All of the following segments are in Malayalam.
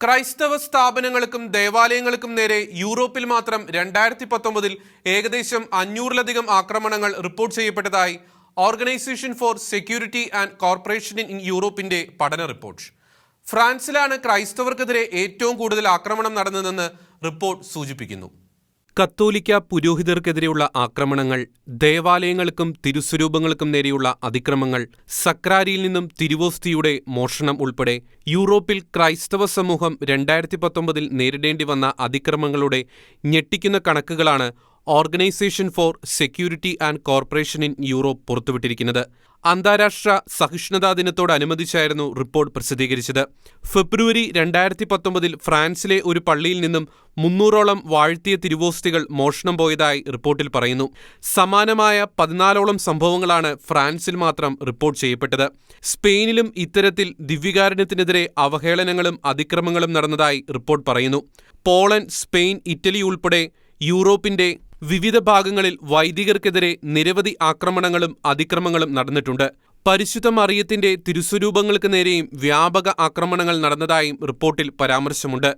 ക്രൈസ്തവ സ്ഥാപനങ്ങൾക്കും ദേവാലയങ്ങൾക്കും നേരെ യൂറോപ്പിൽ മാത്രം രണ്ടായിരത്തി പത്തൊമ്പതിൽ ഏകദേശം അഞ്ഞൂറിലധികം ആക്രമണങ്ങൾ report ചെയ്യപ്പെട്ടതായി organisation for security and cooperation in യൂറോപ്പിന്റെ പഠന റിപ്പോർട്ട്. ഫ്രാൻസിലാണ് ക്രൈസ്തവർക്കെതിരെ ഏറ്റവും കൂടുതൽ ആക്രമണം നടന്നതെന്ന് റിപ്പോർട്ട് സൂചിപ്പിക്കുന്നു. കത്തോലിക്ക പുരോഹിതർക്കെതിരെയുള്ള ആക്രമണങ്ങൾ ദേവാലയങ്ങൾക്കും തിരുസ്വരൂപങ്ങൾക്കും നേരെയുള്ള അതിക്രമങ്ങൾ സക്രാരിയിൽ നിന്നും തിരുവോസ്തിയുടെ മോഷണം ഉൾപ്പെടെ യൂറോപ്പിൽ ക്രൈസ്തവ സമൂഹം രണ്ടായിരത്തി പത്തൊമ്പതിൽ നേരിടേണ്ടി വന്ന അതിക്രമങ്ങളുടെ ഞെട്ടിക്കുന്ന കണക്കുകളാണ് organisation for security and cooperation in Europe പുറത്തുവിട്ടിരിക്കുന്നത്. അന്താരാഷ്ട്ര സഹിഷ്ണുതാ ദിനത്തോടനുബന്ധിച്ചായിരുന്നു റിപ്പോർട്ട് പ്രസിദ്ധീകരിച്ചത്. ഫെബ്രുവരി രണ്ടായിരത്തി പത്തൊമ്പതിൽ ഫ്രാൻസിലെ ഒരു പള്ളിയിൽ നിന്നും മുന്നൂറോളം വാഴ്ത്തിയ തിരുവോസ്തികൾ മോഷണം പോയതായി റിപ്പോർട്ടിൽ പറയുന്നു. സമാനമായ പതിനാലോളം സംഭവങ്ങളാണ് ഫ്രാൻസിൽ മാത്രം റിപ്പോർട്ട് ചെയ്യപ്പെട്ടത്. സ്പെയിനിലും ഇത്തരത്തിൽ ദിവ്യകാരുണ്യത്തിനെതിരെ അവഹേളനങ്ങളും അതിക്രമങ്ങളും നടന്നതായി റിപ്പോർട്ട് പറയുന്നു. പോളണ്ട് സ്പെയിൻ ഇറ്റലി ഉൾപ്പെടെ യൂറോപ്പിന്റെ വിവിധ ഭാഗങ്ങളിൽ വൈദികർക്കെതിരെ നിരവധി ആക്രമണങ്ങളും അതിക്രമങ്ങളും നടന്നിട്ടുണ്ട്. പരിശുദ്ധ മറിയത്തിന്റെ തിരുസ്വരൂപങ്ങൾക്ക് നേരെയും വ്യാപക ആക്രമണങ്ങൾ നടന്നതായും റിപ്പോർട്ടിൽ പരാമർശമുണ്ട്.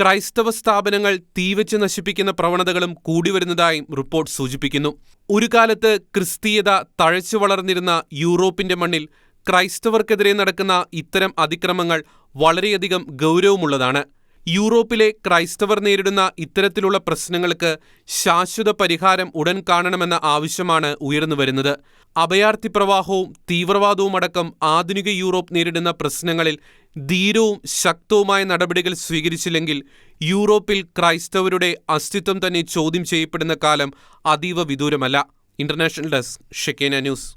ക്രൈസ്തവ സ്ഥാപനങ്ങൾ തീവച്ച് നശിപ്പിക്കുന്ന പ്രവണതകളും കൂടിവരുന്നതായും റിപ്പോർട്ട് സൂചിപ്പിക്കുന്നു. ഒരു കാലത്ത് ക്രിസ്തീയത തഴച്ചു വളർന്നിരുന്ന യൂറോപ്പിന്റെ മണ്ണിൽ ക്രൈസ്തവർക്കെതിരെ നടക്കുന്ന ഇത്തരം അതിക്രമങ്ങൾ വളരെയധികം ഗൗരവമുള്ളതാണ്. യൂറോപ്പിലെ ക്രൈസ്തവർ നേരിടുന്ന ഇത്തരത്തിലുള്ള പ്രശ്നങ്ങൾക്ക് ശാശ്വത പരിഹാരം ഉടൻ കാണണമെന്ന ആവശ്യമാണ് ഉയർന്നുവരുന്നത് അഭയാർത്ഥി പ്രവാഹവും തീവ്രവാദവുമടക്കം ആധുനിക യൂറോപ്പ് നേരിടുന്ന പ്രശ്നങ്ങളിൽ ധീരവും ശക്തവുമായ നടപടികൾ സ്വീകരിച്ചില്ലെങ്കിൽ യൂറോപ്പിൽ ക്രൈസ്തവരുടെ അസ്തിത്വം തന്നെ ചോദ്യം ചെയ്യപ്പെടുന്ന കാലം അതീവ വിദൂരമല്ല. International desk Shekena news.